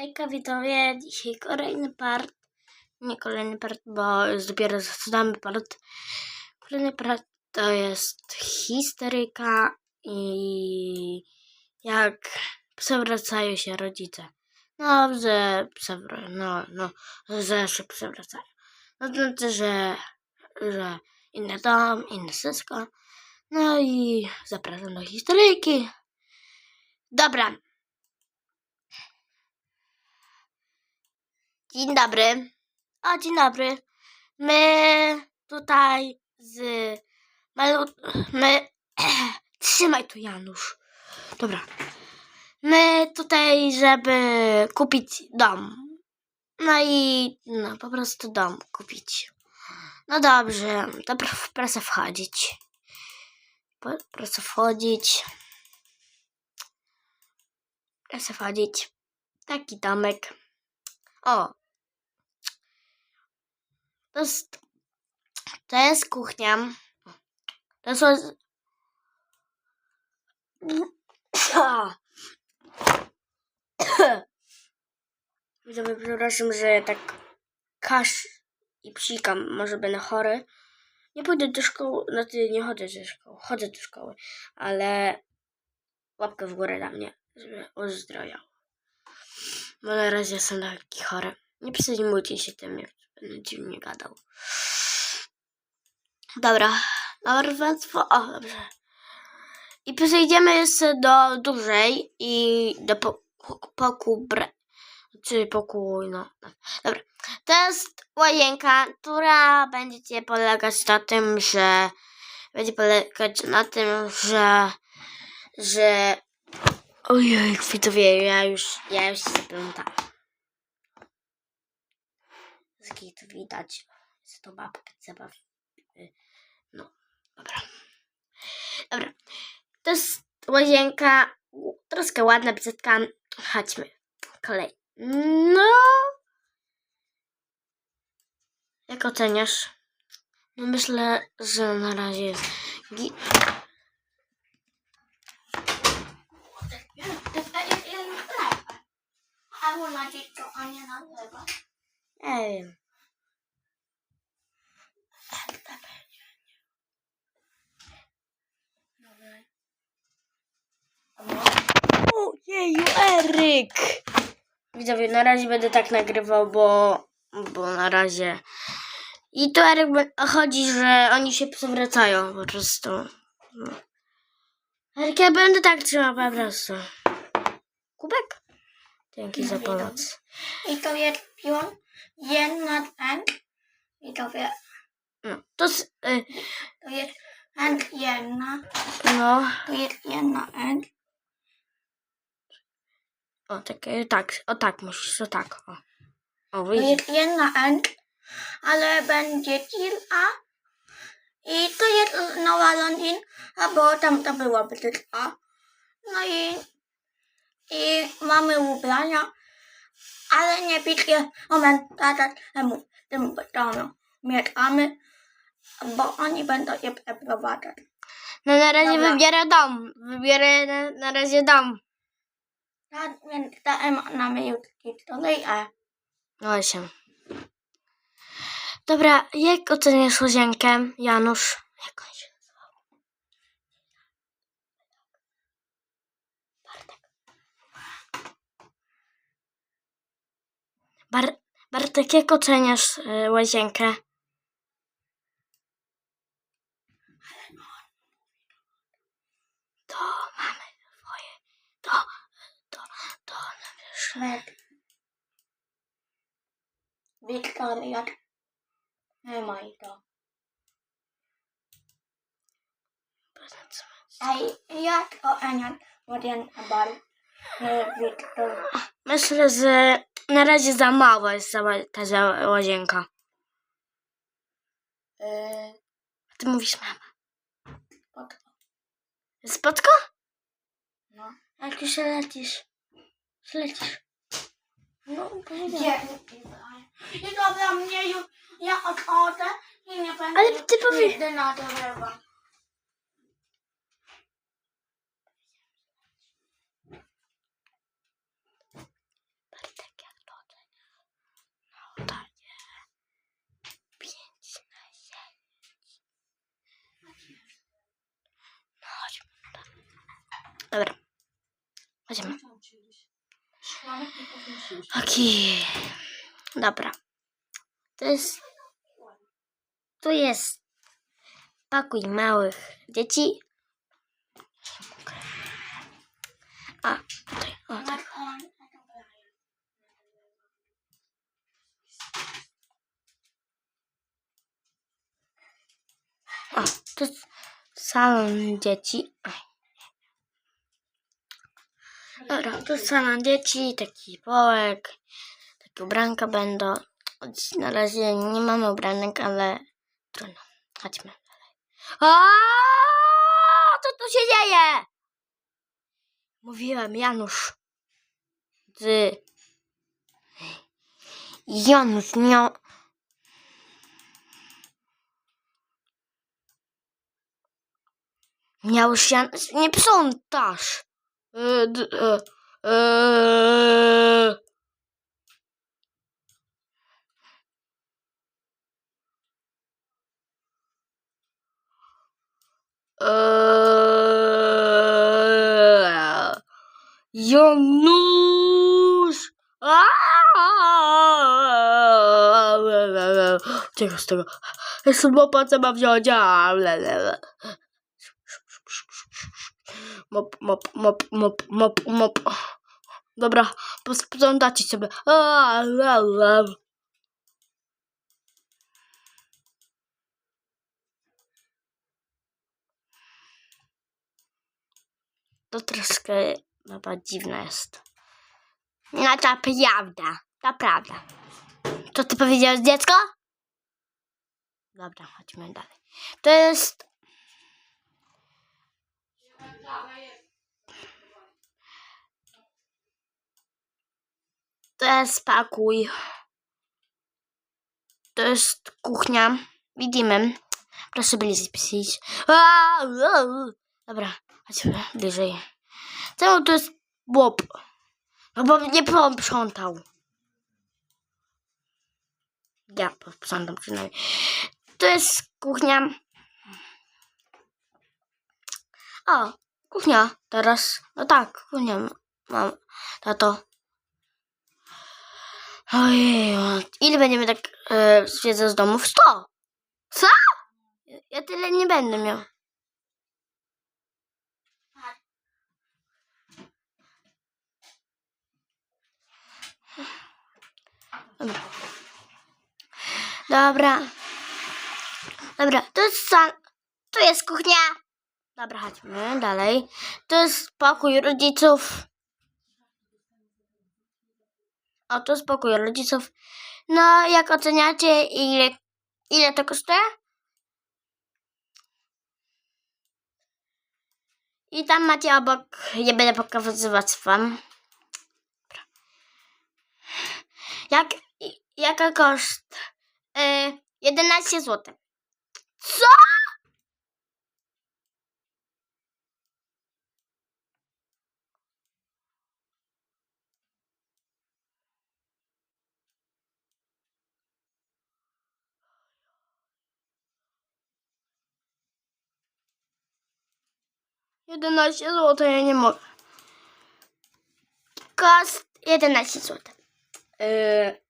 Hejka widzowie, dzisiaj kolejny part, nie kolejny part, bo już dopiero zaczynamy part. Kolejny part to jest historyjka i jak przewracają się rodzice. No, że przewra- no, no, że się przewracają. No to znaczy, że, że inny dom, inne wszystko. No i zapraszam do historyjki. Dobra, Dzień dobry. O, dzień dobry. My tutaj z malu... My... Trzymaj tu, Janusz. Dobra. My tutaj, żeby kupić dom. No i no, po prostu dom kupić. No dobrze, to pr- proszę wchodzić. Proszę wchodzić. Proszę wchodzić. Taki domek. O, to jest, to jest kuchnia. To są... Widzowie, przepraszam, że tak kasz i psikam, może będę chory. Nie pójdę do szkoły, znaczy nie chodzę do szkoły, chodzę do szkoły, ale łapkę w górę dla mnie, żeby uzdrowiał. Bo na razie jestem taki chory. Nie przejmujcie się tym, jak dziwnie gadał. Dobra, norwestwo, o dobrze. I przejdziemy do dużej i do po, pokój bre, czy pokój, no. tak. Dobra, to jest łazienka, która będzie polegać na tym, że będzie polegać na tym, że że ojej, widzowie, ja już, ja już się zaplątałam. Z to widać, że to babka zabaw. y, No, dobra. Dobra, to jest łazienka, troszkę ładna, brzydka. Chodźmy, kolej. No, jak oceniasz? No myślę, że na razie jest gi- A ona dziecko, a nie nalewa. Nie wiem. Ojeju, Eryk! Widzowie, na razie będę tak nagrywał, bo, bo na razie... I tu Eryk chodzi, że oni się przewracają po prostu. No. Eryk, ja będę tak trzymał po prostu. Kubek? Dzięki za pomoc. I to jest pion, jedna ten. I to wie, No, to... s- Y, to jest end jedna. no... To jest jedna end. O, tak, y, tak, o tak musisz, o tak, o. O, To jest jedna end. Ale będzie kilka. I to jest nowa Londyn, bo tam to była brzydka. No i, i mamy ubrania, ale nie piszcie komentarza temu, tym betonom. Mieszkamy, bo oni będą je przeprowadzać. No na razie Dobra. wybierę dom. Wybierę na, na razie dom. Tak, więc dałem mamy już historię. Osiem. Dobra, jak oceniasz łazienkę, Janusz? Jak on się nazywał? Bartek. Bar Bartek, jak oceniasz y, łazienkę? To mamy twoje. To, to, to należy. Szwed. Wiktoria. Nie ma i to. Ej, jak o Enian, jeden bar. Wiktor. Myślę, że na razie za mała jest za, ta za łazienka. Yy, A ty mówisz mama. spotko. Spotko? No. Jak się lecisz? Lecisz. No, Gdzie? I dobra, mnie już, ja odchodzę i nie będę Ale ty nigdy na drzewa. Bartek. Okej. Dobra. To jest... Tu jest małych dzieci. A, tutaj, o tak. O, to jest salon dzieci. Dobra, to jest salon dzieci, taki połek, takie ubranka będą. Na razie nie mamy ubranek, ale trudno. Chodźmy dalej. A, Co tu się dzieje? Mówiłem, Janusz. Ty. Janusz, nie... Miałeś Janusz, nie sprzątasz. E, e, e. Janusz! Czego z tego? Jestem mopa, co mam wziąć? Mop, mop, mop, mop, mop, mop. Dobra, posprzątacie sobie. A, le, le. To troszkę chyba dziwne jest. No to prawda, to prawda. Co ty powiedziałeś, dziecko? Dobra, chodźmy dalej. To jest... To jest pokój. To jest kuchnia. Widzimy. Proszę. Aaa, aaa. Dobra, chodźmy bliżej. Czemu to jest Bob? No bo nie posprzątał. Ja posprzątam przynajmniej. To jest kuchnia. O, kuchnia teraz. No tak, kuchnia mam. Tato. Ojej, ile będziemy tak e, zwiedzać z domów? 100! Co? Ja tyle nie będę miał. Dobra. Dobra, to jest. Tu jest kuchnia. Dobra, chodźmy dalej. To jest pokój rodziców. O, to jest pokój rodziców. No, jak oceniacie, ile, ile to kosztuje? I tam macie obok, nie będę pokazywać wam. Jak, jaka koszt? Y, 11 zł. Co? Jedenaście zł, ja nie mogę. Koszt 11 zł. Yy,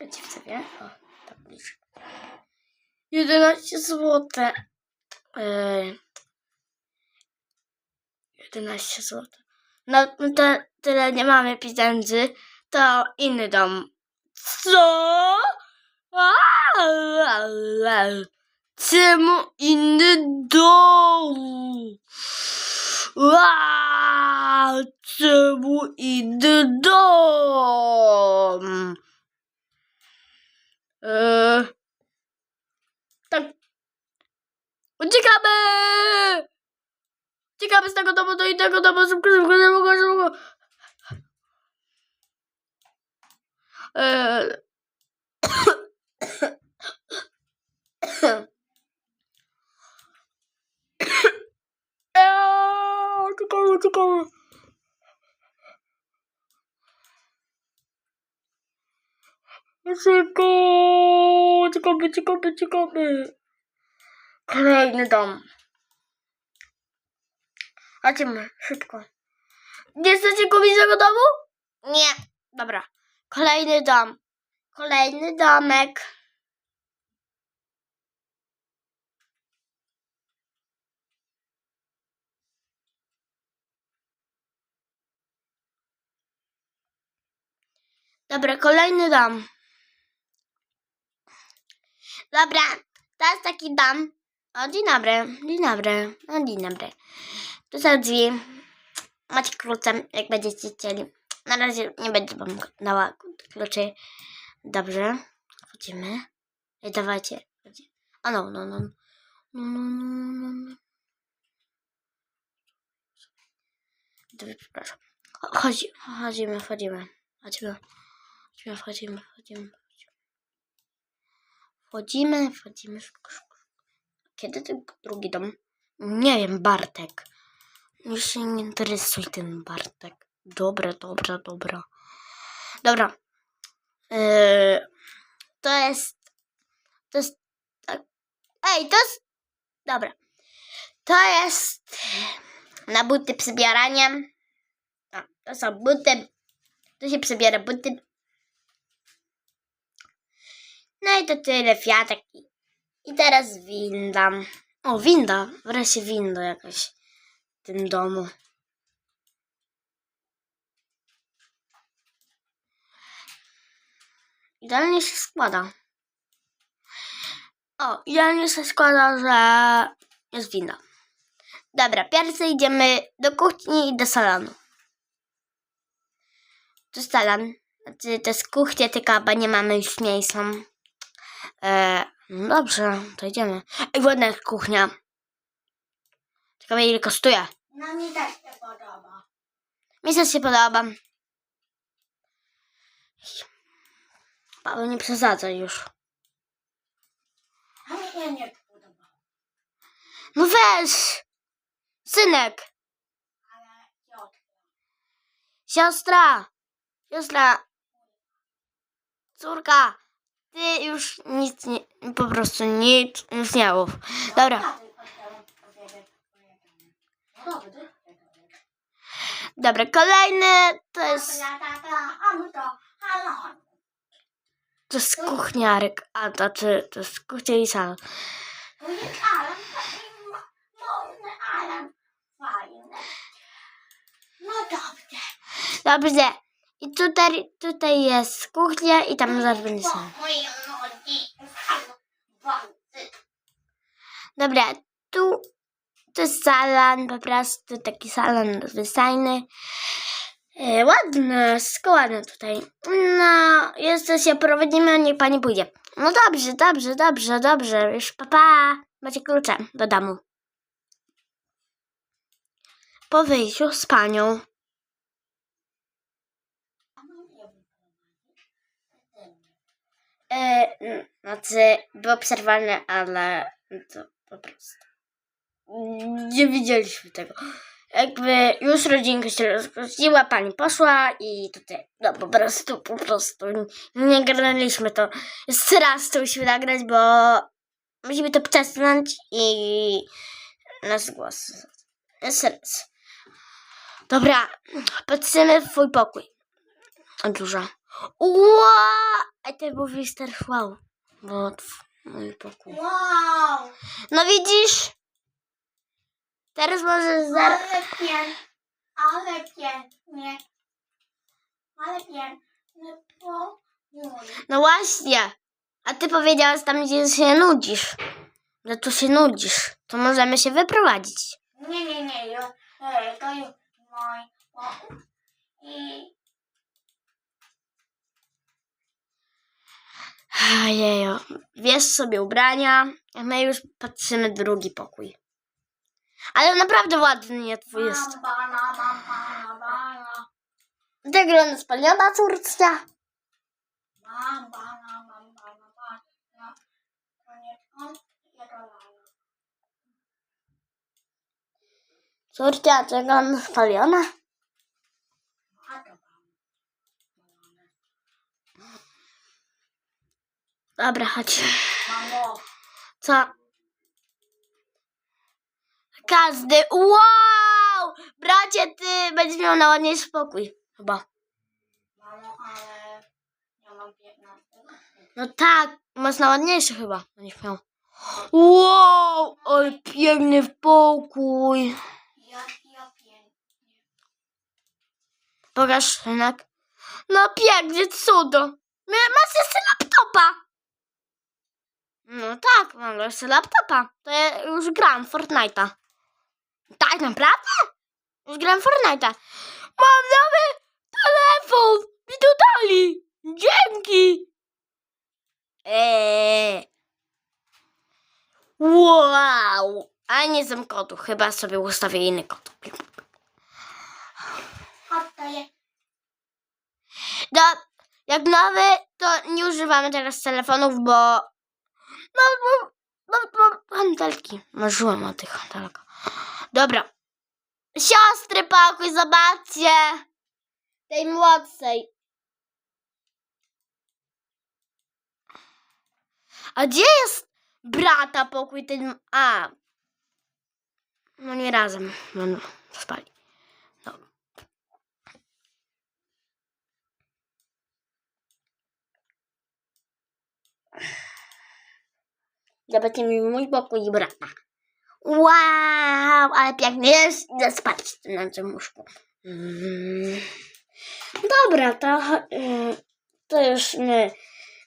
wiecie sobie? O, tak bliżej. 11 zł. Yy, 11 zł. No, no to tyle nie mamy pieniędzy. To inny dom. Co? Czemu inny dom? Aaa! Czemu inny dom? Eee, tak. Uciekamy! Uciekamy z tego domu do innego domu. Szybko, szybko, szybko, szybko. Eee. Uciekamy, uciekamy. Szybko! Uciekamy, uciekamy, uciekamy. Kolejny dom. Chodźmy, szybko. Nie chcecie kupić tego domu? Nie. Dobra. Kolejny dom. Kolejny domek. Dobra, kolejny dom. Dobra, jest taki dom. O, dzień dobry, dzień dobry, o, dzień dobry. Tu są drzwi. Macie klucze, jak będziecie chcieli. Na razie nie będę wam dała kluczy. Dobrze, wchodzimy. Ej, dawajcie. O, no, no, no. No, no, no, no, no. Dobrze, przepraszam. Cho- Chodzi, chodzimy. Chodzimy. Wchodzimy, wchodzimy, wchodzimy. Wchodzimy, wchodzimy. Kiedy ten drugi dom? Nie wiem, Bartek. Już się nie interesuj tym Bartek. Dobra, dobra, dobra. Dobra. Yy, to jest. To jest. tak. Ej, to jest. Dobra. To jest. Na buty przybieranie. A, to są buty. Tu się przybiera buty. No i to tyle fiatek. I, teraz winda. O, winda. Wreszcie winda jakaś w tym domu. Idealnie się składa. O, idealnie się składa, że jest winda. Dobra, pierwszy idziemy do kuchni i do salonu. To salon. Znaczy, to jest kuchnia, tylko chyba nie mamy już miejsca. E, no dobrze, to idziemy. Ej, ładna jest kuchnia. Ciekawe ile kosztuje. No mi też się podoba. Mi też się podoba. Paweł, nie przesadza już. A mi się nie podoba. No weź! Synek! Siostra! Siostra! Córka! Ty już nic nie... Po prostu nic nie mów. Dobra, dobra, kolejny to jest... To jest kuchniarek. A, to, czy, to jest kuchnia i salon. Dobrze. I tutaj, tutaj jest kuchnia i tam zaraz będzie. Wąsy. Dobra, tu to jest salon, po prostu taki salon fajny. E, ładny, wszystko ładne tutaj. No, jeszcze się prowadzimy, niech pani pójdzie. No dobrze, dobrze, dobrze, dobrze. Już papa, macie klucze do domu. Po wyjściu z panią. N- znaczy, było przerwane, ale to po prostu. Nie widzieliśmy tego. Jakby już rodzinka się rozgościła, pani poszła i tutaj, no po prostu, po prostu nie graliśmy to. Jeszcze raz to musimy nagrać, bo musimy to przesunąć i nasz głos. Jeszcze raz. Dobra, patrzymy w twój pokój. Duża. A ty mówisz też wow. Bo mój pokój. Wow. No widzisz? Teraz możesz zaraz... Ale pięknie. Ale pięknie. Ale pięknie. Po mój. No właśnie. A ty powiedziałaś tam, gdzie się nudzisz. Że tu się nudzisz. To możemy się wyprowadzić. Nie, nie, nie. E, to już mój pokój. I Ojeju. Wiesz sobie ubrania. A my już patrzymy drugi pokój. Ale naprawdę ładnie twój jest. wygląda spalniona córcia. On. Córcia, czego ona spaliona? A to bana. Dobra, chodź. Mamo. Co? Każdy. Wow! bracie, ty będziesz miał na ładniejszy pokój. Chyba. Mamo, ale ja mam 15 lat. No tak, masz na ładniejszy chyba. Będziesz miał. Wow, ale piękny pokój. Ja, ja pięknie. Pokaż, synek. No pięknie, cudo. Masz jeszcze laptopa. No tak, mam jeszcze laptopa. To ja już gram Fortnite'a. Tak, naprawdę? Już gram Fortnite'a. Mam nowy telefon. Mi to dali. Dzięki. Eee. Wow. A nie znam kodu. Chyba sobie ustawię inny kod. Do, jak nowy, to nie używamy teraz telefonów, bo. No, bo. No, bo handelki. Marzyłam o tych handelkach. Dobra. Siostry, pokój, zobaczcie. Tej młodszej. A gdzie jest brata pokój ten. A. No nie razem. Będą spali. No. Zobaczymy mój pokój i brata. Wow, ale pięknie jest. Idę spać na tym łóżku. Mm. Dobra, to, mm, to już my,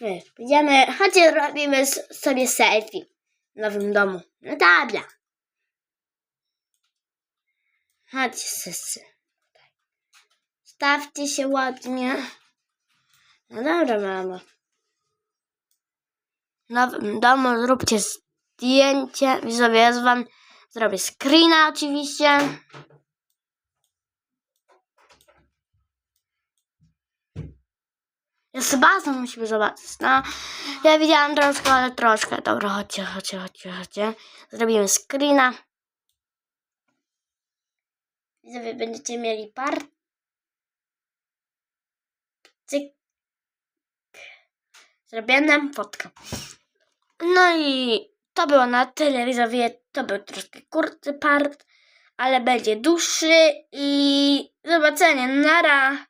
my idziemy. Chodźcie, robimy sobie selfie w nowym domu. No dobra. Chodźcie wszyscy. Stawcie się ładnie. No dobra, mamo. Nowym domu zróbcie zdjęcie. Widzowie, ja z wam zrobię screena oczywiście. Jest bazą, musimy zobaczyć. No, ja widziałam troszkę, ale troszkę. Dobra, chodźcie, chodźcie, chodźcie, chodźcie. Zrobimy screena. Widzowie, będziecie mieli par. Zrobiona fotka. No i to było na tyle, widzowie. To był troszkę krótki part, ale będzie dłuższy i zobaczenia. Nara.